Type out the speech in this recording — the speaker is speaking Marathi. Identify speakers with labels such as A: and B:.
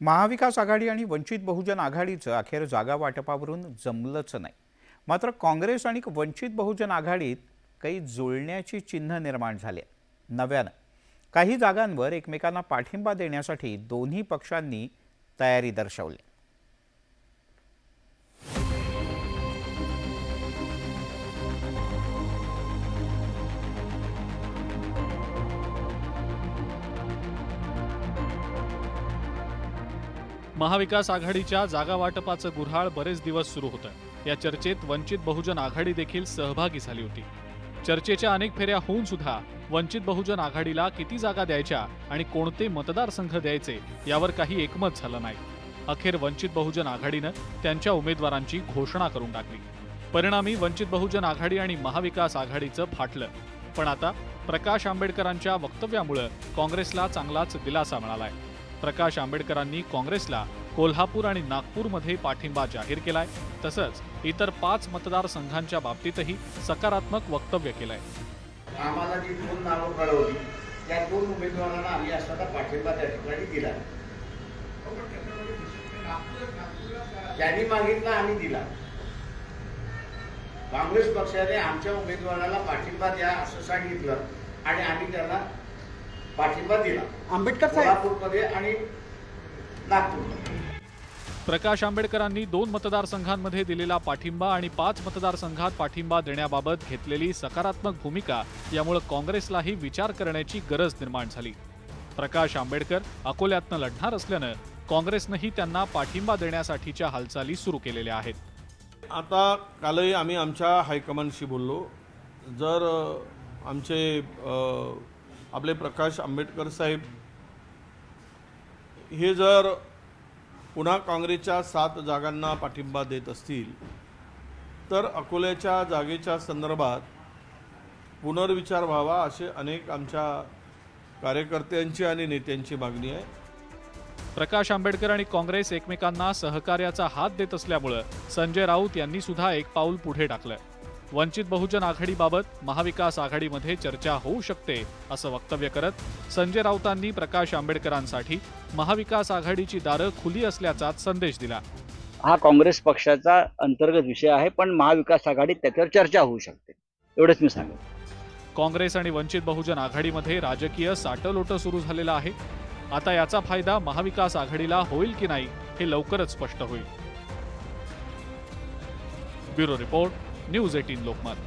A: महाविकास आघाडी आणि वंचित बहुजन आघाडीचं अखेर जागा वाटपावरून जमलंच नाही. मात्र काँग्रेस आणि वंचित बहुजन आघाडीत काही जुळण्याची चिन्ह निर्माण झाले नव्यानं. काही जागांवर एकमेकांना पाठिंबा देण्यासाठी दोन्ही पक्षांनी तयारी दर्शवली.
B: महाविकास आघाडीच्या जागा वाटपाचं गुऱ्हाळ बरेच दिवस सुरू होतं. या चर्चेत वंचित बहुजन आघाडी देखील सहभागी झाली होती. चर्चेच्या अनेक फेऱ्या होऊन सुद्धा वंचित बहुजन आघाडीला किती जागा द्यायच्या आणि कोणते मतदारसंघ द्यायचे यावर काही एकमत झालं नाही. अखेर वंचित बहुजन आघाडीनं त्यांच्या उमेदवारांची घोषणा करून टाकली. परिणामी वंचित बहुजन आघाडी आणि महाविकास आघाडीचं फाटलं. पण आता प्रकाश आंबेडकरांच्या वक्तव्यामुळं काँग्रेसला चांगलाच दिलासा मिळालाय. प्रकाश आंबेडकरांनी काँग्रेसला कोल्हापूर आणि नागपूरमध्ये पाठिंबा जाहीर केलाय तसंच इतर पाच मतदारसंघांच्या बाबतीतही सकारात्मक वक्तव्य केलंय.
C: आम्हाला जी दोन नावं कळवली त्या दोन उमेदवारांना आम्ही असताना पाठिंबा त्या ठिकाणी दिला. त्यांनी मागितला आम्ही दिला. काँग्रेस पक्षाने आमच्या उमेदवाराला पाठिंबा द्या असं सांगितलं आणि आम्ही त्याला पाठिंबा दिला.
D: आंबेडकर
C: कोल्हापूरमध्ये आणि नागपूरमध्ये.
B: प्रकाश आंबेडकरांनी दोन मतदारसंघांमध्ये दिलेला पाठिंबा आणि पाच मतदारसंघात पाठिंबा देण्याबाबत घेतलेली सकारात्मक भूमिका यामुळे काँग्रेसलाही विचार करण्याची गरज निर्माण झाली. प्रकाश आंबेडकर अकोल्यातनं लढणार असल्यानं काँग्रेसनंही त्यांना पाठिंबा देण्यासाठीच्या हालचाली सुरू केलेल्या आहेत.
E: आता कालही आम्ही आमच्या हायकमांडशी बोललो. जर आमचे आपले प्रकाश आंबेडकर साहेब हे जर पुन्हा काँग्रेसच्या सात जागांना पाठिंबा देत असतील तर अकोल्याच्या जागेच्या संदर्भात पुनर्विचार व्हावा असे अनेक आमच्या कार्यकर्त्यांची आणि नेत्यांची मागणी आहे.
B: प्रकाश आंबेडकर आणि काँग्रेस एकमेकांना सहकार्याचा हात देत असल्यामुळं संजय राऊत यांनी सुद्धा एक पाऊल पुढे टाकलं वंचित बहुजन आघाडीबाबत महाविकास आघाडीमध्ये चर्चा होऊ शकते असं वक्तव्य करत संजय राऊतांनी प्रकाश आंबेडकरांसाठी महाविकास आघाडीची दारं खुली असल्याचाच संदेश दिला.
D: हा काँग्रेस पक्षाचा अंतर्गत विषय आहे पण महाविकास आघाडीत त्याच्यावर चर्चा होऊ शकते एवढंच मी सांगेन.
B: काँग्रेस आणि वंचित बहुजन आघाडीमध्ये राजकीय साटलोटं सुरू झालेलं आहे. आता याचा फायदा महाविकास आघाडीला होईल की नाही हे लवकरच स्पष्ट होईल. Bureau report news eighteen Lokmat